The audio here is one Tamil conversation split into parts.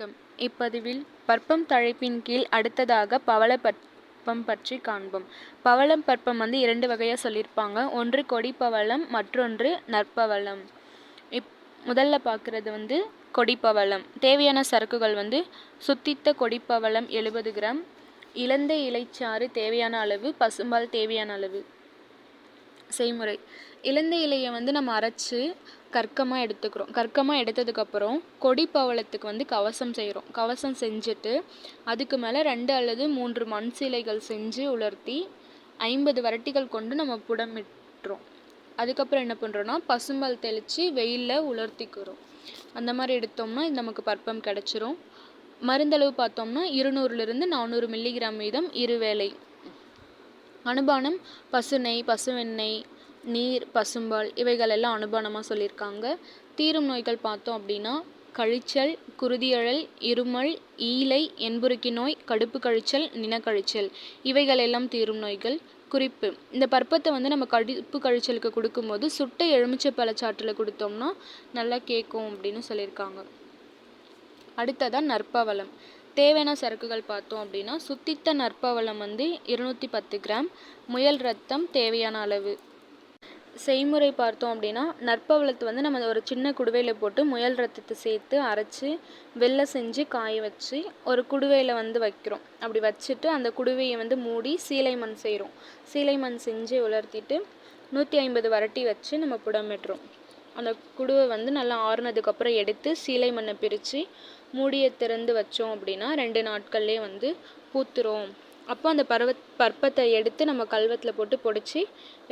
வணக்கம். இப்பதிவில் பற்பம் தழைப்பின் கீழ் அடுத்ததாக பவள பற்பம் பற்றி காண்போம். பவளம் பற்பம் வந்து இரண்டு வகையாக சொல்லியிருப்பாங்க. ஒன்று கொடிப்பவளம் மற்றொன்று நற்பவளம். இப் முதல்ல பார்க்குறது வந்து கொடிப்பவளம் தேவையான சரக்குகள் வந்து சுத்தித்த கொடிப்பவளம் எழுபது கிராம் இலந்த இலைச்சாறு தேவையான அளவு பசும்பால் தேவையான அளவு. செய்முறை. இலந்த இலையை வந்து நம்ம அரைச்சி கற்கமாக எடுத்துக்கிறோம். கற்கமாக எடுத்ததுக்கப்புறம் கொடி பவளத்துக்கு வந்து கவசம் செய்கிறோம் கவசம் செஞ்சுட்டு அதுக்கு மேலே ரெண்டு அல்லது மூன்று மண் சிலைகள் செஞ்சு உலர்த்தி ஐம்பது வரட்டிகள் கொண்டு நம்ம புடமிட்டுறோம். அதுக்கப்புறம் என்ன பண்ணுறோன்னா பசும்பால் தெளித்து வெயிலில் உலர்த்திக்கிறோம். அந்த மாதிரி எடுத்தோம்னா நமக்கு பற்பம் கிடச்சிரும். மருந்தளவு பார்த்தோம்னா இருநூறுலேருந்து நானூறு மில்லிகிராம் வீதம் இருவேளை. அனுபானம் பசுனை பசுவெண்ணெய் நீர் பசும்பால் இவைகள் எல்லாம் அனுபானமாக சொல்லியிருக்காங்க. தீரும் நோய்கள் பார்த்தோம் அப்படின்னா கழிச்சல் குருதியழல் இருமல் ஈலை என்புருக்கி நோய் கடுப்பு கழிச்சல் நினக்கழிச்சல் இவைகள் எல்லாம் தீரும் நோய்கள். குறிப்பு இந்த பருப்பத்தை வந்து நம்ம கடுப்பு கழிச்சலுக்கு கொடுக்கும்போது சுட்ட எலுமிச்சை பழச்சாற்றில் கொடுத்தோம்னா நல்லா கேட்கும் அப்படின்னு சொல்லியிருக்காங்க. அடுத்ததாக நற்பவளம். தேவையான சரக்குகள் பார்த்தோம் அப்படின்னா சுத்தித்த நற்பவளம் வந்து இருநூற்றி பத்து கிராம் முயல் ரத்தம் தேவையான அளவு. செய்முறை பார்த்தோம் அப்படின்னா நற்பவளத்தை வந்து நம்ம ஒரு சின்ன குடுவையில் போட்டு முயல் ரத்தத்தை சேர்த்து அரைச்சி வெள்ளை செஞ்சு காய வச்சு ஒரு குடுவையில் வந்து வைக்கிறோம். அப்படி வச்சுட்டு அந்த குடுவையை வந்து மூடி சீலை மண் செய்கிறோம் சீலை மண் செஞ்சு உலர்த்திட்டு நூற்றி ஐம்பது வரட்டி வச்சு நம்ம புடமிட்டுறோம் அந்த குடுவை வந்து நல்லா ஆறுனதுக்கப்புறம் எடுத்து சீலை மண்ணை பிரித்து மூடியை திறந்து வச்சோம் அப்படின்னா ரெண்டு நாட்கள்லேயே வந்து பூத்துரும். அப்போ அந்த பருவ பற்பத்தை எடுத்து நம்ம கல்வத்தில் போட்டு பொடிச்சு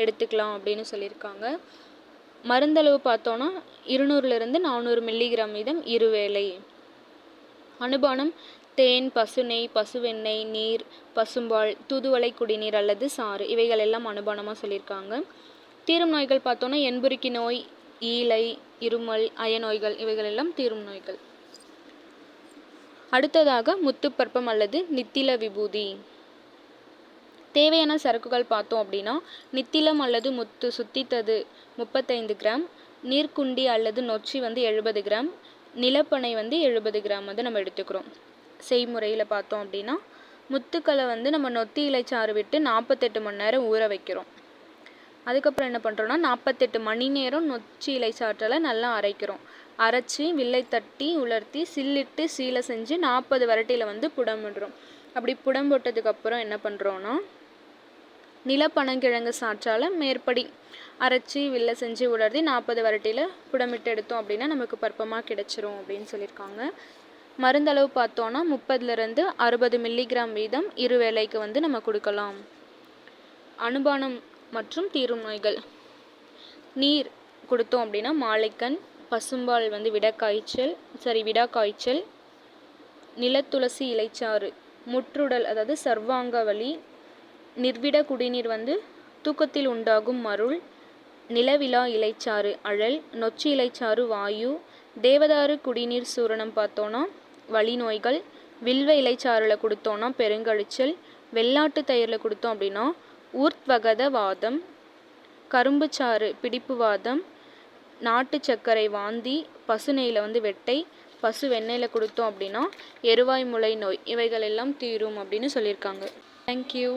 எடுத்துக்கலாம் அப்படின்னு சொல்லியிருக்காங்க. மருந்தளவு பார்த்தோன்னா இருநூறுலேருந்து நானூறு மில்லிகிராம் வீதம் இருவேளை. அனுபானம் தேன் பசு நெய் பசுவெண்ணெய் நீர் பசும்பால் தூதுவளை குடிநீர் அல்லது சாறு இவைகள் எல்லாம் அனுபானமாக சொல்லியிருக்காங்க. தீரும் நோய்கள் பார்த்தோன்னா என்புருக்கி நோய் ஈலை இருமல் அயநோய்கள் இவைகள் எல்லாம் தீரும் நோய்கள். அடுத்ததாக முத்துப்பற்பம் அல்லது நித்தில விபூதி. தேவையான சரக்குகள் பார்த்தோம் அப்படின்னா நித்திலம் அல்லது முத்து சுத்தித்தது முப்பத்தைந்து கிராம் நீர்க்குண்டி அல்லது நொச்சி வந்து எழுபது கிராம் நிலப்பனை வந்து எழுபது கிராம் வந்து நம்ம எடுத்துக்கிறோம். செய்முறையில் பார்த்தோம் அப்படின்னா முத்துக்களை வந்து நம்ம நொத்தி இலைச்சாறு விட்டு நாற்பத்தெட்டு மணி நேரம் ஊற வைக்கிறோம். அதுக்கப்புறம் என்ன பண்ணுறோன்னா நாற்பத்தெட்டு மணி நேரம் நொச்சி இலை சாற்றலை நல்லா அரைக்கிறோம். அரைச்சி வில்லை தட்டி உலர்த்தி சில்லிட்டு சீலை செஞ்சு நாற்பது வரட்டியில் வந்து புடமிடுறோம் அப்படி புடம் போட்டதுக்கப்புறம் என்ன பண்ணுறோன்னா நிலப்பனங்கிழங்கு சாற்றால் மேற்படி அரைச்சி வில்லை செஞ்சு உலர்த்தி நாற்பது வரட்டியில் புடமிட்டு எடுத்தோம் அப்படின்னா நமக்கு பருப்பமாக கிடச்சிரும் அப்படின்னு சொல்லியிருக்காங்க. மருந்தளவு பார்த்தோன்னா முப்பதுலேருந்து அறுபது மில்லிகிராம் வீதம் இரு வேலைக்கு வந்து நம்ம கொடுக்கலாம். அனுபானம் மற்றும் தீரும் நோய்கள் நீர் கொடுத்தோம் அப்படின்னா மாலைக்கண் பசும்பால் வந்து விடக்காய்ச்சல் சரி விடாக்காய்ச்சல் நிலத்துளசி இலைச்சாறு முற்றுடல் அதாவது சர்வாங்க வலி நிர்விட குடிநீர் வந்து தூக்கத்தில் உண்டாகும் மருள் நிலவிழா இலைச்சாறு அழல் நொச்சி இலைச்சாறு வாயு தேவதாறு குடிநீர் சூரணம் பார்த்தோன்னா வலி நோய்கள் வில்வ இலைச்சாறில் கொடுத்தோன்னா பெருங்கழிச்சல் வெள்ளாட்டு தயிரில் கொடுத்தோம் அப்படின்னா ஊர்த்வகத வாதம் கரும்புச்சாறு பிடிப்பு வாதம் நாட்டு சர்க்கரை வாந்தி பசு நெய்யில் வந்து வெட்டை பசு வெண்ணெயில் கொடுத்தோம் அப்படின்னா எருவாய் முளை நோய் இவைகள் எல்லாம் தீரும் அப்படின்னு சொல்லியிருக்காங்க. தேங்க்யூ